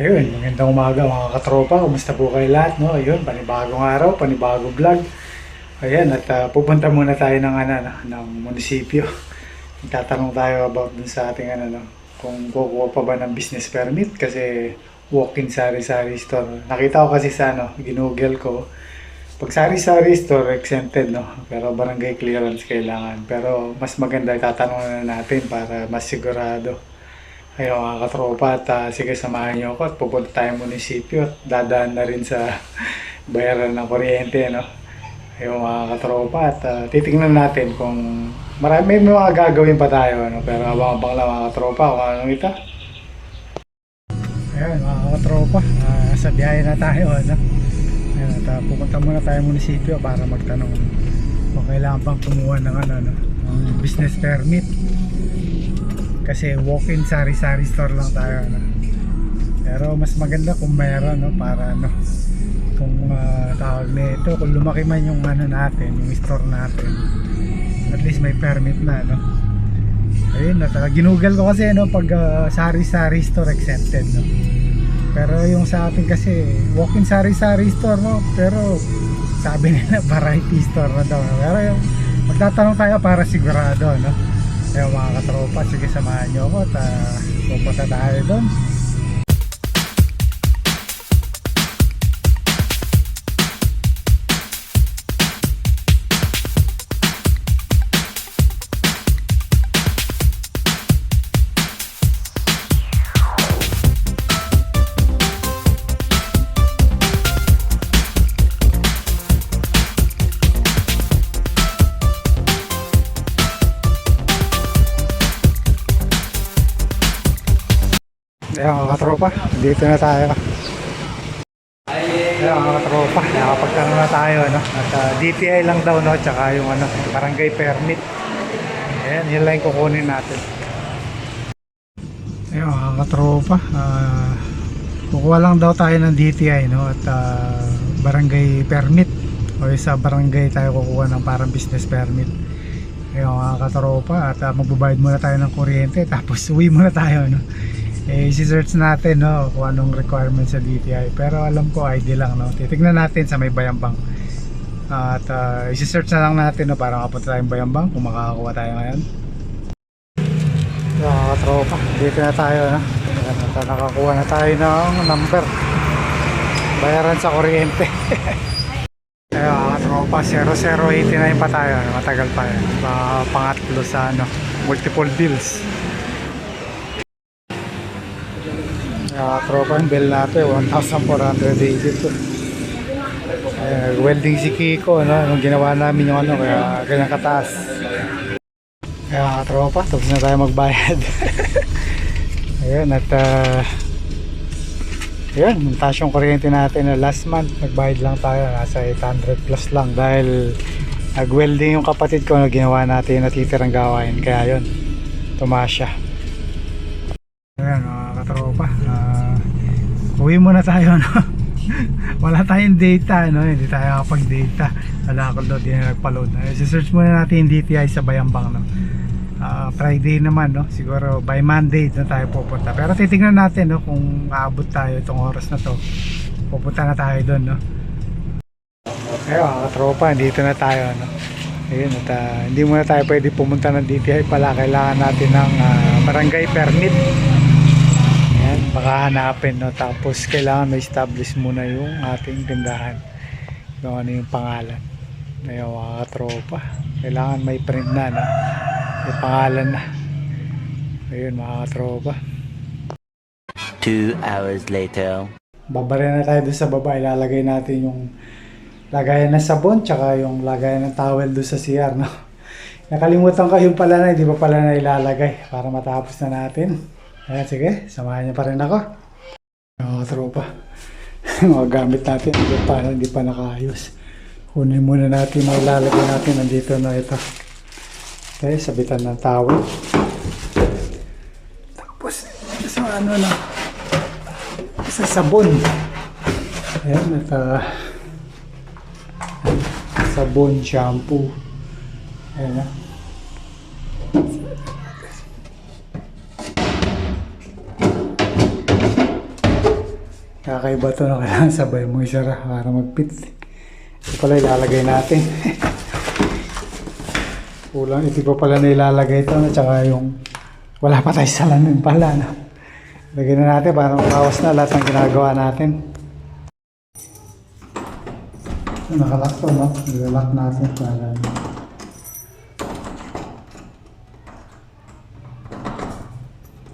Ayun, magandang umaga mga katropa. Kumusta po kayo lahat? No? Ayun, panibagong araw, panibagong vlog. Ayan, at ah, pupunta muna tayo ng, ano, no, ng munisipyo. Tatanong tayo about dun sa ating ano, no, kung kukuha pa ba ng business permit kasi walk-in sari-sari store. Nakita ko kasi sa ano, ginugel ko. Pag sari-sari store, exempted, no? Pero barangay clearance kailangan. Pero mas maganda, tatanong na natin para mas sigurado. Ayun mga katropa at ah, sige samahan niyo ako at pupunta tayong munisipyo at dadaan na rin sa bayaran ng kuryente no. Ayun mga katropa at ah, titingnan natin kung marami may mga gagawin pa tayo ano pero abang-abang lang mga katropa kung anong ito. Ayun mga katropa, ah, sa biyahe na tayo ano. Ayun, at ah, pupunta muna tayo munisipyo para magtanong kung kailangan pang kumuha ng ano, no, business permit kasi walk-in sari-sari store lang tayo no? pero mas maganda kung meron no para ano kung uh, tawag nito kung lumaki man yung ano natin yung store natin at least may permit na no. Ayun na talaga ginugol ko kasi no pag ah, sari-sari store exempted no. Pero yung sa atin kasi walk-in sari-sari store no pero sabi nila variety store na daw. Pero yung magtatanong tayo para sigurado no Ayun mga katropa, sige samahan nyo ako at ah, pupunta tayo doon. Katropa, dito na tayo. Ayun mga katropa, nakapagtanong na tayo ano. At ah, DTI lang daw no, tsaka yung ano, barangay permit. Ayan, yun lang kukunin natin. Ayun mga katropa, ah, kukuha lang daw tayo ng DTI no, at ah, barangay permit. O sa barangay tayo kukuha ng parang business permit. Ayun mga katropa, at ah, magbabayad muna tayo ng kuryente tapos uwi muna tayo no eh isi-search natin no kung anong requirements sa DTI pero alam ko ID lang no. Titignan natin sa may Bayambang. At uh, isi-search na lang natin no para makapunta tayong Bayambang kung makakakuha tayo ngayon. Mga katropa dito na tayo no. Nakakuha na tayo ng number. Bayaran sa kuryente. Ayun mga katropa 0089 pa tayo. Matagal pa yan Pa- pangatlo sa ano multiple bills Uh, tropa yung bill natin, 1,482. Uh, welding si Kiko, no? Nung ginawa namin yung ano, kaya ganyan kataas. Kaya tropa, tapos na tayo magbayad. Ayun, at uh, Ayun, taas yung kuryente natin na last month, nagbayad lang tayo, nasa 800 plus lang dahil nag-welding yung kapatid ko na ginawa natin yung natitirang gawain, kaya yun, tumaas siya. Ayan mga katropa uh, Uwi muna tayo no? Wala tayong data no? Hindi tayo kapag data Wala ako doon Di na nagpa-load uh, search muna natin yung DTI sa Bayambang no? Uh, Friday naman no? Siguro by Monday na tayo pupunta. Pero titignan natin no Kung aabot tayo itong oras na to. Pupunta na tayo doon no? Ayun mga katropa Dito na tayo no? Ayun, at ah, hindi muna tayo pwede pumunta ng DTI pala. Kailangan natin ng ah, barangay permit Ayan, baka hanapin no? Tapos kailangan ma-establish muna yung ating tindahan. Kung ano yung pangalan. Ayun mga katropa. Kailangan may print na no? May pangalan na. Ayun mga katropa. Two hours later. babara na tayo doon sa baba. Ilalagay natin yung lagayan ng sabon tsaka yung lagayan ng towel doon sa CR no? Nakalimutan ko yung pala na hindi pa pala na ilalagay? Para matapos na natin Ayan, sige, samahan niyo pa rin ako. Mga tropa. Mga gamit natin, hindi pa, hindi pa nakaayos. Kunin muna natin, mga lalagay natin, nandito na ito. Okay, sabitan ng towel. Tapos, sa ano na, sa sabon. Ayan, at sabon, shampoo. Ayan na. Kakaiba to na kailangan sabay mo isara para mag-fit. Ito pala ilalagay natin. Kulang ito pa pala na ilalagay ito at saka yung wala pa tayo salamin pala. No? Lagyan na natin para makawas na lahat ng ginagawa natin. Nakalock to, no? Nilalock natin para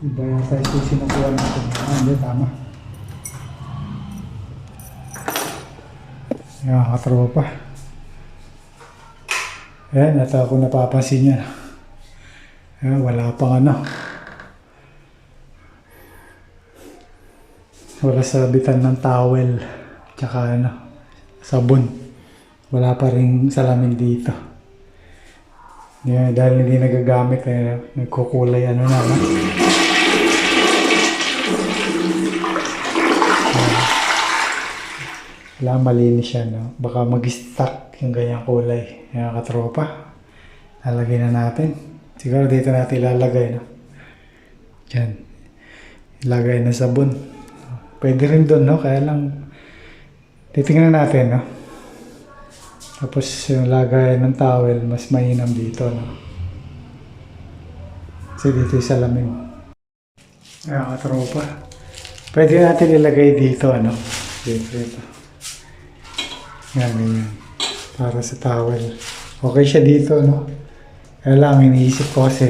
Iba yata yung sinukuha natin. Ah, hindi, tama. Yan, katropa. Ayan, ito ako napapansin niya. Ayan, wala pang ano. Wala sabitan ng towel. Tsaka ano, sabon. Wala pa rin salamin dito. Yeah, dahil hindi nagagamit, eh, nagkukulay ano na. Wala, malinis siya, no? Baka mag-stuck yung ganyang kulay. Kaya katropa, lalagay na natin. Siguro dito natin ilalagay, no? Diyan. Ilagay na sabon. Pwede rin doon, no? Kaya lang, titingnan natin, no? Tapos yung lagay ng towel, mas mainam dito, no? Kasi dito yung salamin. Kaya katropa. Pwede natin ilagay dito, ano? Dito, dito. Yan, ganyan. Para sa towel. Okay siya dito, no? Kaya lang, iniisip ko kasi,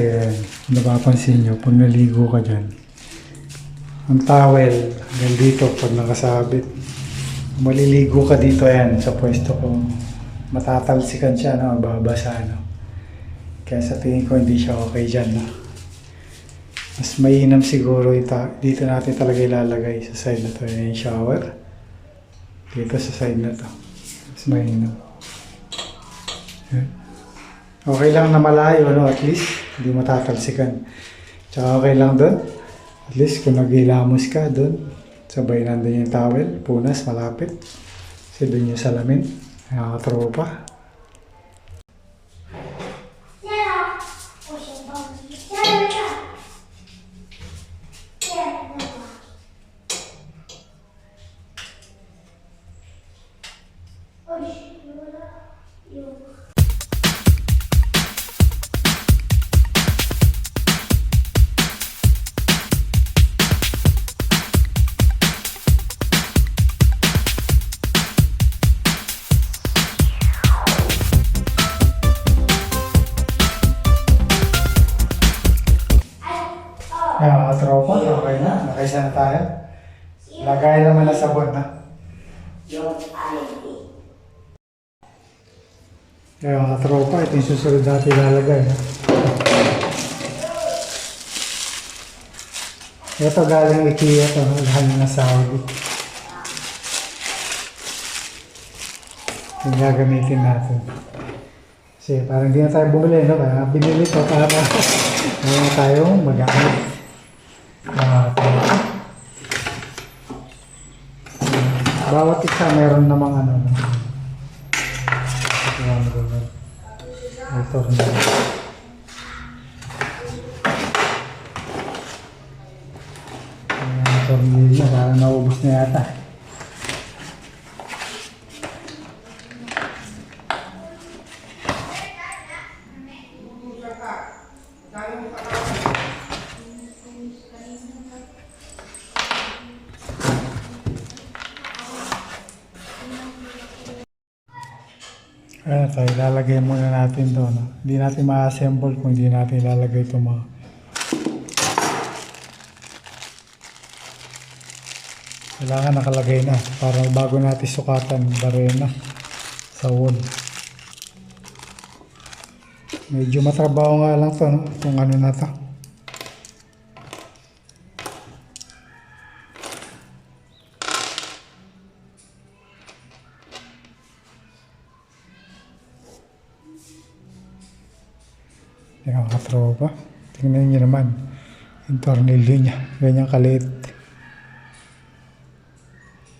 napapansin nyo, pag naligo ka dyan, ang towel, hanggang dito, pag nakasabit, maliligo ka dito, yan, sa pwesto kung matatalsikan siya, no? Babasa, no? Kaya sa tingin ko, hindi siya okay dyan, no? Mas mainam siguro dito natin talaga ilalagay sa side na to. Yung shower. Dito sa side na to. Mas mainam. Yan. Okay lang na malayo, no? At least, hindi matatalsikan. Tsaka okay lang doon. At least, kung naghilamos ka doon, sabay nandun yung towel, punas, malapit. Kasi doon yung salamin. Nakakatropa. Kaya yung susunod natin ilalagay. Ha? Ito galing IKEA ito, lahat na Saudi. Yung gagamitin natin. Kasi parang hindi na tayo bumili, no? Kaya binili ito para meron tayong magamit. Tropa. Bawat isa meron namang ano. no? Ito rin. Ayan, tornilyo. Parang naubos na yata. Natin to. No? Hindi natin ma-assemble kung hindi natin ilalagay ito mga... Kailangan nakalagay na para bago natin sukatan, barena sa wall. Medyo matrabaho nga lang to, no? Kung ano na to. Tingnan nyo naman. Yung tornilyo niya. Ganyan kaliit.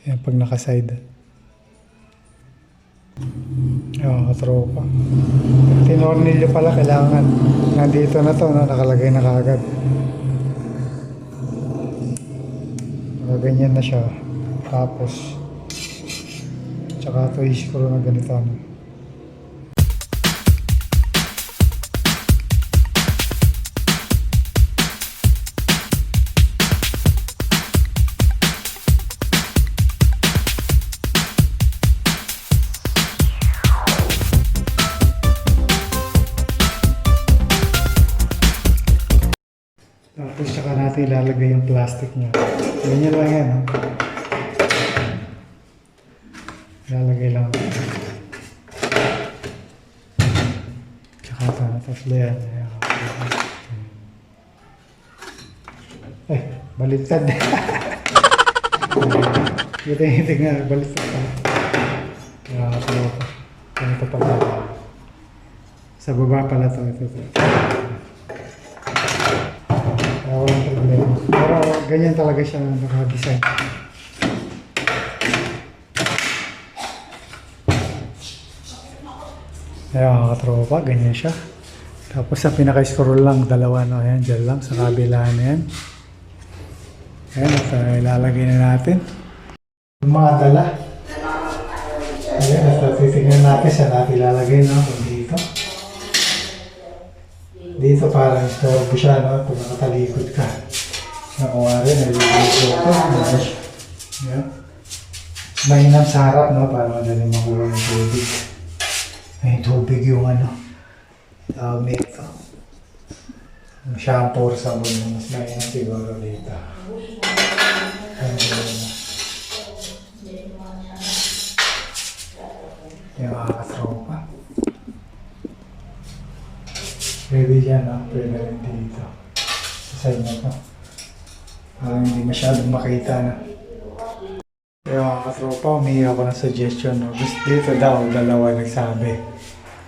Yan pag nakaside. Yung mga katropa. Tinornilyo pala kailangan. Nandito na to, no? nakalagay na kagad. Ganyan na siya. Tapos, tsaka ito i-screw na ganito. Ano. Plastic niya. Ganyan lang yan. No? Ilalagay lang. Tsaka ito, tatlo yan. Eh, baliktad. Ito yung hindi nga, baliktad pa. Kaya ito, ito pala. Sa baba pala to, ito, ito. Kaya walang problema. Pero ganyan talaga siya naka-design. Kaya mga katropa, ganyan siya. Tapos sa pinaka-scroll lang, dalawa no, ayan, dyan lang, sa kabila na yan. Ayan, at uh, ilalagay na natin. Yung mga dala. Ayan, at uh, titignan natin sa natin ilalagay, no, kung dito. Dito parang istorbo siya, no? Pag nakatalikod ka. Nakuwari, naliligo ko. Ano siya? Yan. Mainam sa harap, no? Para madali makuha yung tubig. May tubig yung ano. Tawag nito. Yung shampoo or sabon. Mas mainam siguro dito. Ayun, yun. Yung mga katropa. Pwede dyan, no? Pwede rin dito. Sa. Parang hindi masyadong makita na. Kaya mga katropa, humingi ako ng suggestion. No? Gusto dito daw, dalawa nagsabi.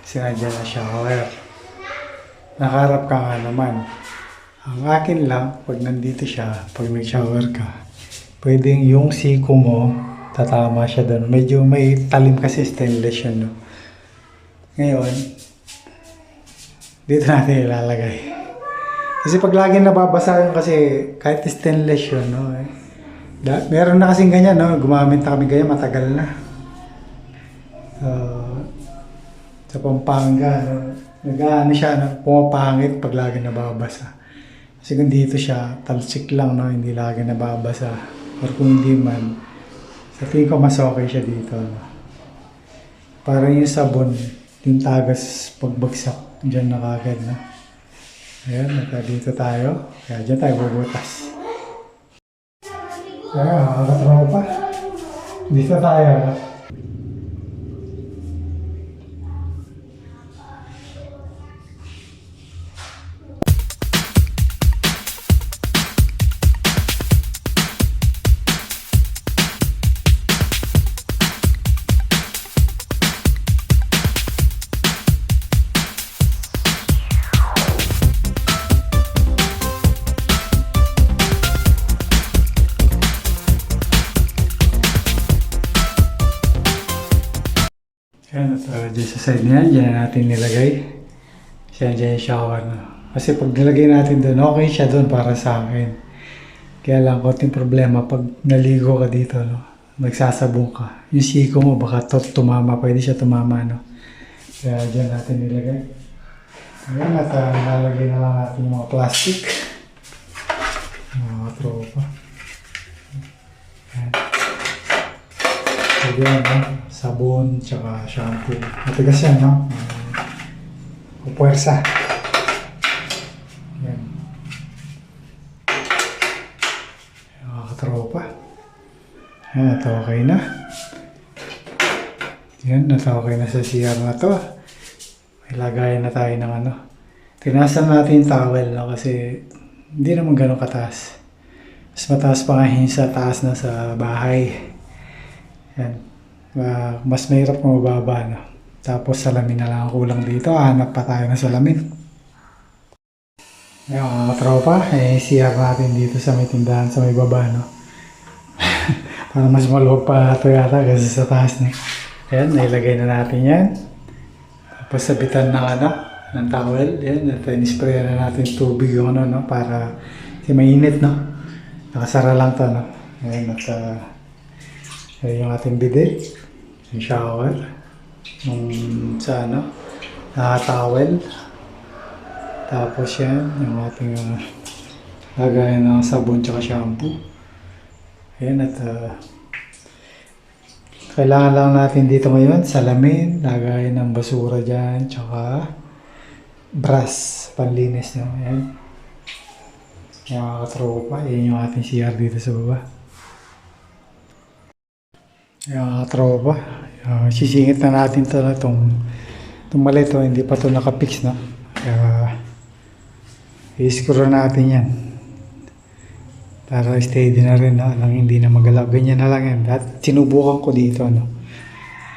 Sinadya na shower. Nakaharap ka nga naman. Ang akin lang, pag nandito siya, pag nag-shower ka, pwedeng yung siko mo, tatama siya doon. Medyo may talim kasi stainless yun. No? Ngayon, dito natin ilalagay. Kasi pag lagi nababasa yun kasi kahit stainless yun, no? Eh. Meron na kasing ganyan, no? Gumamit na kami ganyan, matagal na. Uh, sa Pampanga, no? Nag-ano siya, no? pumapangit pag lagi nababasa. Kasi kung dito siya, talsik lang, no? Hindi lagi nababasa. Or kung hindi man, sa tingin ko mas okay siya dito, no? Parang yung sabon, yung tagas pagbagsak, dyan na kagad, no? Ayan, naka dito tayo. Kaya dyan tayo bubutas. Ayan, mga katropa. Dito tayo, Ayan, uh, dyan sa side niya, dyan na natin nilagay. Siya dyan yung shower na. Kasi pag nilagay natin doon, okay siya doon para sa akin. Kaya lang, konting problema, pag naligo ka dito, no, nagsasabong ka, yung siko mo, baka tumama, pwede siya tumama, no. Kaya dyan natin nilagay. Ayan, at uh, nalagay na lang natin yung mga plastic. Mga tropa. Ayan. Pwede yan, no? Sabon, tsaka shampoo. Matigas yan, no? Uh, puwersa. Yan. Mga katropa. Yan, ito okay na. Yan, ito okay na sa CR na to. May lagayan na tayo ng ano. Tinasan natin yung towel, no? Kasi hindi naman ganun kataas. Mas mataas pa nga sa taas na sa bahay. Yan. Mas mahirap kung mababa, no? Tapos salamin na lang ang kulang dito. Hanap pa tayo ng salamin. Ngayon, mga katropa, eh, CR natin dito sa may tindahan sa may baba, no? Para mas maluwag pa ito yata kasi sa taas, no? Ayan, nailagay na natin yan. Tapos sabitan ng ano, ng towel. Yan, at in-spray na natin tubig yung ano, no? Para, kasi mainit, no? Nakasara lang to, no? Ayan, at uh, Ayan yung ating bidet. Yung shower. Yung sa ano, nakatawel. Tapos yan, yung ating uh, lagayan ng sabon tsaka shampoo. Ayan at ah, kailangan lang natin dito ngayon salamin, lagayan ng basura dyan, tsaka brass, panlinis nyo. Ayan. Yung mga katropa, yan yung ating CR dito sa baba. Mga katropa, yung sisingit na natin ito na itong itong mali ito, hindi pa ito nakapix na. Kaya i-screw natin yan. Para steady na rin na nang hindi na magalaw. Ganyan na lang yan. At sinubukan ko dito no.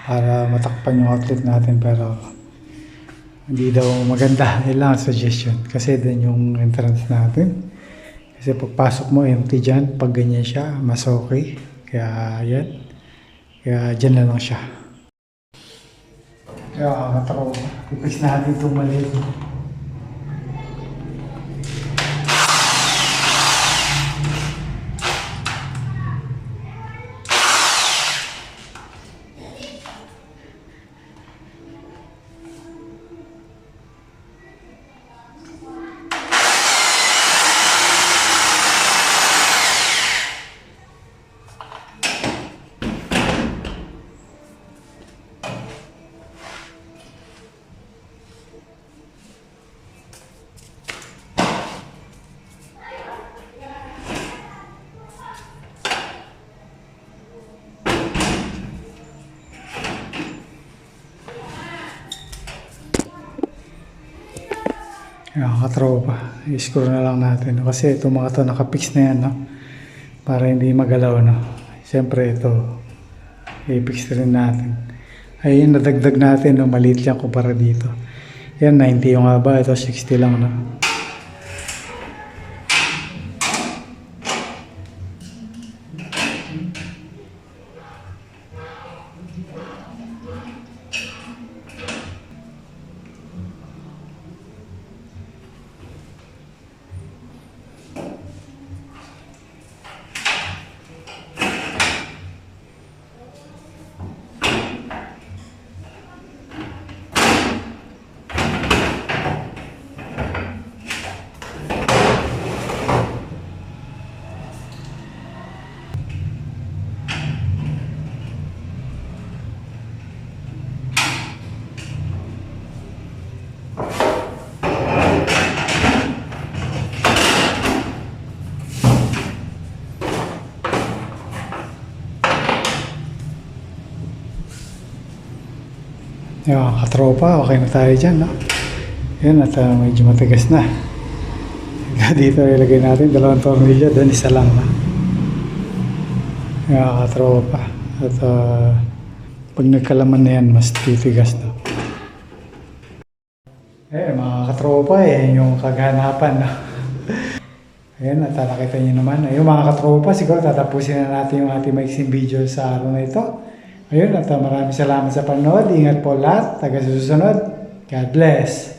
Para matakpan yung outlet natin pero hindi daw maganda. Yan lang ang suggestion. Kasi din yung entrance natin. Kasi pagpasok mo empty dyan. Pag ganyan siya, mas okay. Kaya yan. Kaya dyan na lang siya. Kaya matakaw. Ipis natin itong maliit. Kaya katropa, i-screw na lang natin. Kasi itong mga to nakapix na yan, no? Para hindi magalaw, no? Siyempre ito, i-fix rin natin. Ayun, nadagdag natin, no? Maliit lang kumpara dito. Yan, 90 yung haba. Ito, 60 lang, no? Yung katropa, okay na tayo dyan, no? Yan, at uh, medyo matigas na. Dito ilagay natin, dalawang tornilyo, doon isa lang na. Yung katropa. At uh, pag nagkalaman na yan, mas titigas na. Eh, mga katropa, eh, yung kaganapan, no? Ayan, at uh, nakita niyo naman. Ayun, mga katropa, siguro tatapusin na natin yung ating maiksing video sa araw na ito. Ayun, at uh, maraming salamat sa panood. Ingat po lahat. Taga susunod. God bless.